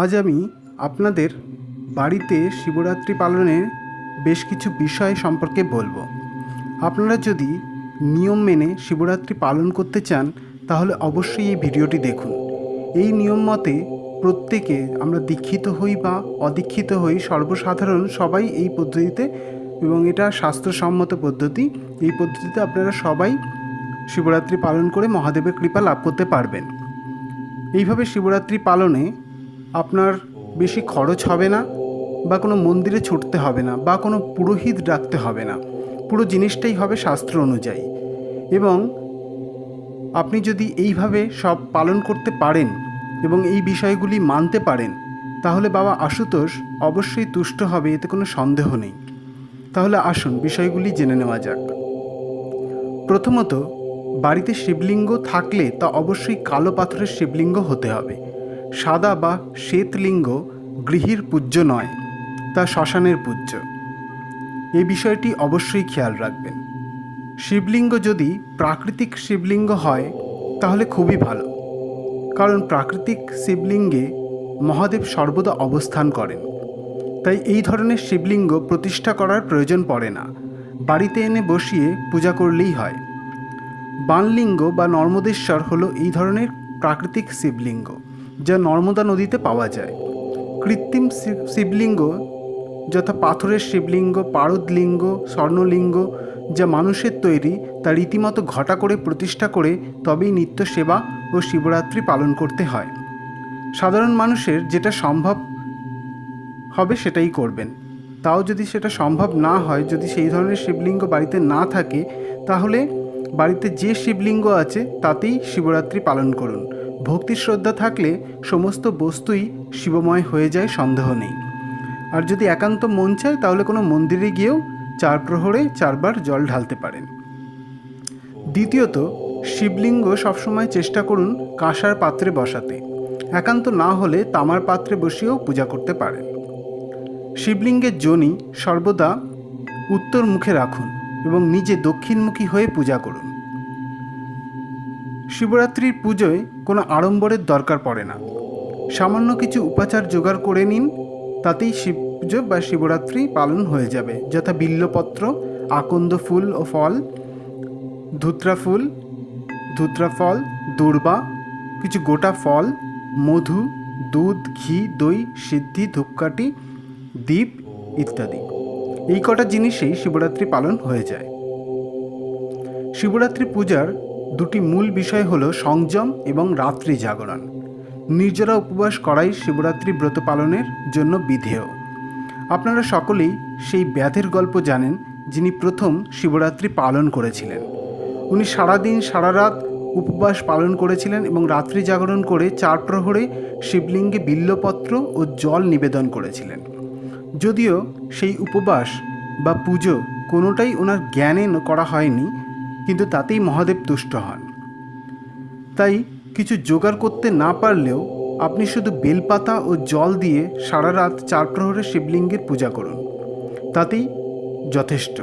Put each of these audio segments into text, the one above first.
আজ আমি আপনাদের বাড়িতে শিবরাত্রি পালনের বেশ কিছু বিষয় সম্পর্কে বলব। আপনারা যদি নিয়ম মেনে শিবরাত্রি পালন করতে চান, তাহলে অবশ্যই এই ভিডিওটি দেখুন। এই নিয়ম মতে প্রত্যেকে আমরা দীক্ষিত হই বা অদীক্ষিত হই সর্বসাধারণ সবাই এই পদ্ধতিতে এবং এটা স্বাস্থ্যসম্মত পদ্ধতি। এই পদ্ধতিতে আপনারা সবাই শিবরাত্রি পালন করে মহাদেবের কৃপা লাভ করতে পারবেন। এইভাবে শিবরাত্রি পালনে আপনার বেশি খরচ হবে না বা কোনো মন্দিরে ছুটতে হবে না বা কোনো পুরোহিত ডাকতে হবে না। পুরো জিনিসটাই হবে শাস্ত্র অনুযায়ী। এবং আপনি যদি এইভাবে সব পালন করতে পারেন এবং এই বিষয়গুলি মানতে পারেন, তাহলে বাবা আশুতোষ অবশ্যই তুষ্ট হবে, এতে কোনো সন্দেহ নেই। তাহলে আসুন, বিষয়গুলি জেনে নেওয়া যাক। প্রথমত, বাড়িতে শিবলিঙ্গ থাকলে তা অবশ্যই কালো পাথরের শিবলিঙ্গ হতে হবে। সাদা বা শ্বেতলিঙ্গ গৃহীর পূজ্য নয়, তা শ্মশানের পূজ্য। এই বিষয়টি অবশ্যই খেয়াল রাখবেন। শিবলিঙ্গ যদি প্রাকৃতিক শিবলিঙ্গ হয়, তাহলে খুবই ভালো। কারণ প্রাকৃতিক শিবলিঙ্গে মহাদেব সর্বদা অবস্থান করেন। তাই এই ধরনের শিবলিঙ্গ প্রতিষ্ঠা করার প্রয়োজন পড়ে না। বাড়িতে এনে বসিয়ে পূজা করলেই হয়। বানলিঙ্গ বা নর্মদেশ্বর হলো এই ধরনের প্রাকৃতিক শিবলিঙ্গ। যা নর্মদা নদীতে পাওয়া যায়। কৃত্রিম শিব- শিবলিঙ্গ যথা পাথরের শিবলিঙ্গ, পারদলিঙ্গ, স্বর্ণলিঙ্গ যা মানুষের তৈরি, তা রীতিমতো ঘটা করে প্রতিষ্ঠা করে তবেই নিত্য সেবা ও শিবরাত্রি পালন করতে হয়। সাধারণ মানুষের যেটা সম্ভব হবে সেটাই করবেন। তাও যদি সেটা সম্ভব না হয়, যদি সেই ধরনের শিবলিঙ্গ বাড়িতে না থাকে, তাহলে বাড়িতে যে শিবলিঙ্গ আছে, তাতেই শিবরাত্রি পালন করুন। ভক্তি শ্রদ্ধা থাকলে সমস্ত বস্তুই শিবময় হয়ে যায়, সন্দেহ নেই। আর যদি একান্ত মন চায়, তাহলে কোনো মন্দিরে গিয়েও চার প্রহরে চারবার জল ঢালতে পারেন। দ্বিতীয়ত, শিবলিঙ্গ সবসময় চেষ্টা করুন কাঁসার পাত্রে বসাতে। একান্ত না হলে তামার পাত্রে বসিয়েও পূজা করতে পারেন। শিবলিঙ্গের জনি সর্বদা উত্তর মুখে রাখুন এবং নিজে দক্ষিণমুখী হয়ে পূজা করুন। শিবরাত্রির পুজোয় কোনো আড়ম্বরের দরকার পড়ে না। সামান্য কিছু উপাচার জোগাড় করে নিন, তাতেই শিব পুজো বা শিবরাত্রি পালন হয়ে যাবে। যথা বিল্লপত্র, আকন্দ ফুল ও ফল, ধুত্রা ফুল, ধুত্রা ফল, দূর্বা, কিছু গোটা ফল, মধু, দুধ, ঘি, দই, সিদ্ধি, ধূপকাঠি দ্বীপ ইত্যাদি। এই কটা জিনিসেই শিবরাত্রি পালন হয়ে যায়। শিবরাত্রি পূজার দুটি মূল বিষয় হলো সংযম এবং রাত্রি জাগরণ। নির্জরা উপবাস করাই শিবরাত্রি ব্রত পালনের জন্য বিধেয়। আপনারা সকলেই সেই ব্যাধের গল্প জানেন যিনি প্রথম শিবরাত্রি পালন করেছিলেন। উনি সারাদিন সারা রাত উপবাস পালন করেছিলেন এবং রাত্রি জাগরণ করে চার প্রহরে শিবলিঙ্গে বিল্লপত্র ও জল নিবেদন করেছিলেন। যদিও সেই উপবাস বা পুজো কোনোটাই ওনার জ্ঞানে করা হয়নি কিন্তু তাতেই মহাদেব তুষ্ট হন। তাই কিছু জোগাড় করতে না পারলেও আপনি শুধু বেলপাতা ও জল দিয়ে সারা রাত চার প্রহরে শিবলিঙ্গের পূজা করুন। তাতেই যথেষ্ট।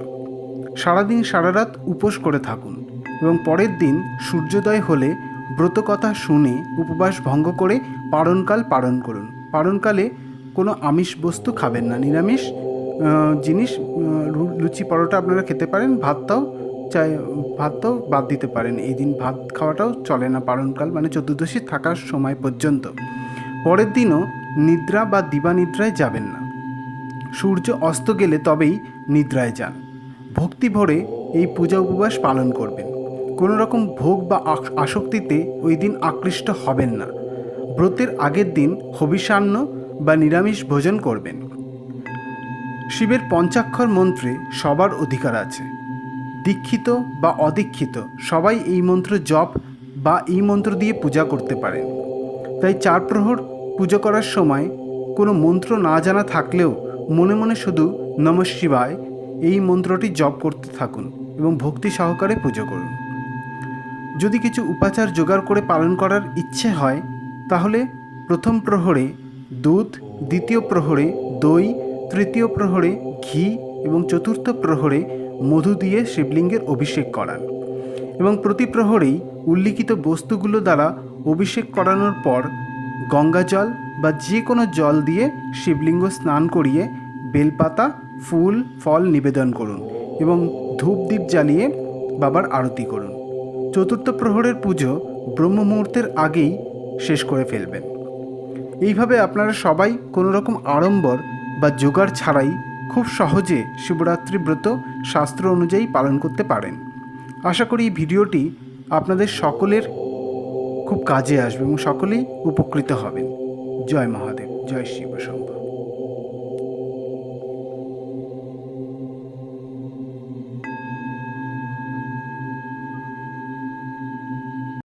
সারাদিন সারা রাত উপোস করে থাকুন এবং পরের দিন সূর্যোদয় হলে ব্রতকথা শুনে উপবাস ভঙ্গ করে পারণকাল পালন করুন। পারণকালে কোনো আমিষ বস্তু খাবেন না। নিরামিষ জিনিস লুচি, পরোটা আপনারা খেতে পারেন ভাতটাও চাই ভাতটাও বাদ দিতে পারেন। এই দিন ভাত খাওয়াটাও চলে না পালনকাল মানে চতুর্দশী থাকার সময় পর্যন্ত। পরের দিনও নিদ্রা বা দিবানিদ্রায় যাবেন না। সূর্য অস্ত গেলে তবেই নিদ্রায় যান। ভক্তি ভরে এই পূজা উপবাস পালন করবেন। কোনো রকম ভোগ বা আসক্তিতে ওই দিন আকৃষ্ট হবেন না। ব্রতের আগের দিন হবিষান্ন বা নিরামিষ ভোজন করবেন। শিবের পঞ্চাক্ষর মন্ত্রে সবার অধিকার আছে। দীক্ষিত বা অদীক্ষিত, সবাই এই মন্ত্র জপ বা এই মন্ত্র দিয়ে পূজা করতে পারেন তাই চার প্রহর পুজো করার সময় কোনো মন্ত্র না জানা থাকলেও মনে মনে শুধু নম শিবায় এই মন্ত্রটি জপ করতে থাকুন এবং ভক্তি সহকারে পুজো করুন। যদি কিছু উপাচার জোগাড় করে পালন করার ইচ্ছে হয়, তাহলে প্রথম প্রহরে দুধ, দ্বিতীয় প্রহরে দই, তৃতীয় প্রহরে ঘি এবং চতুর্থ প্রহরে মধু দিয়ে শিবলিঙ্গের অভিষেক করান এবং প্রতি প্রহরেই উল্লিখিত বস্তুগুলো দ্বারা অভিষেক করানোর পর গঙ্গা জল বা যে কোনো জল দিয়ে শিবলিঙ্গ স্নান করিয়ে বেলপাতা, ফুল, ফল নিবেদন করুন এবং ধূপদীপ জ্বালিয়ে বাবার আরতি করুন। চতুর্থ প্রহরের পুজো ব্রহ্ম মুহূর্তের আগেই শেষ করে ফেলবেন। এইভাবে আপনারা সবাই কোনো রকম আড়ম্বর বা জোগাড় ছাড়াই খুব সহজে শিবরাত্রি ব্রত শাস্ত্র অনুযায়ী পালন করতে পারেন। আশা করি এই ভিডিওটি আপনাদের সকলের খুব কাজে আসবে এবং সকলেই উপকৃত হবেন। জয় মহাদেব, জয় শিব শম্ভু।